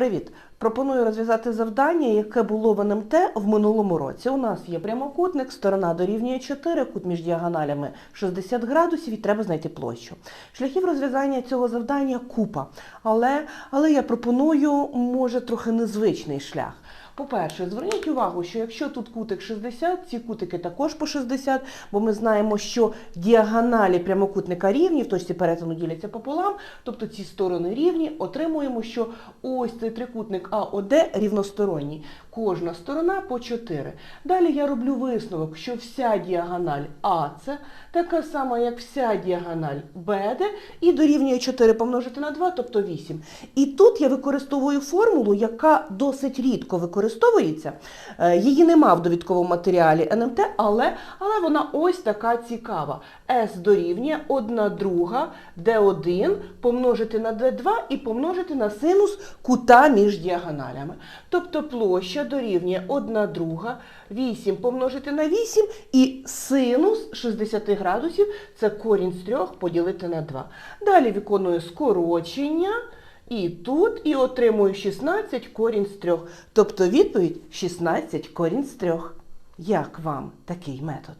Привіт! Пропоную розв'язати завдання, яке було в НМТ в минулому році. У нас є прямокутник, сторона дорівнює 4, кут між діагоналями 60 градусів і треба знайти площу. Шляхів розв'язання цього завдання купа, але, але я пропоную, може, трохи незвичний шлях. По-перше, зверніть увагу, що якщо тут кутик 60, ці кутики також по 60, бо ми знаємо, що діагоналі прямокутника рівні, в точці перетину діляться пополам, тобто ці сторони рівні, отримуємо, що ось цей трикутник АОД рівносторонній. Кожна сторона по 4. Далі я роблю висновок, що вся діагональ АЦ така сама, як вся діагональ БД, і дорівнює 4 помножити на 2, тобто 8. І тут я використовую формулу, яка досить рідко використовується. Е, Її нема в довідковому матеріалі НМТ, але, але вона ось така цікава. С дорівнює 1 друга D1 помножити на D2 і помножити на синус кута між діагоналями. Тобто площа дорівнює 1 друга 8 помножити на 8 і синус 60 градусів це корінь з 3 поділити на 2. Далі виконую скорочення. І тут, і отримую 16 корінь з 3. Тобто відповідь 16 корінь з 3. Як вам такий метод?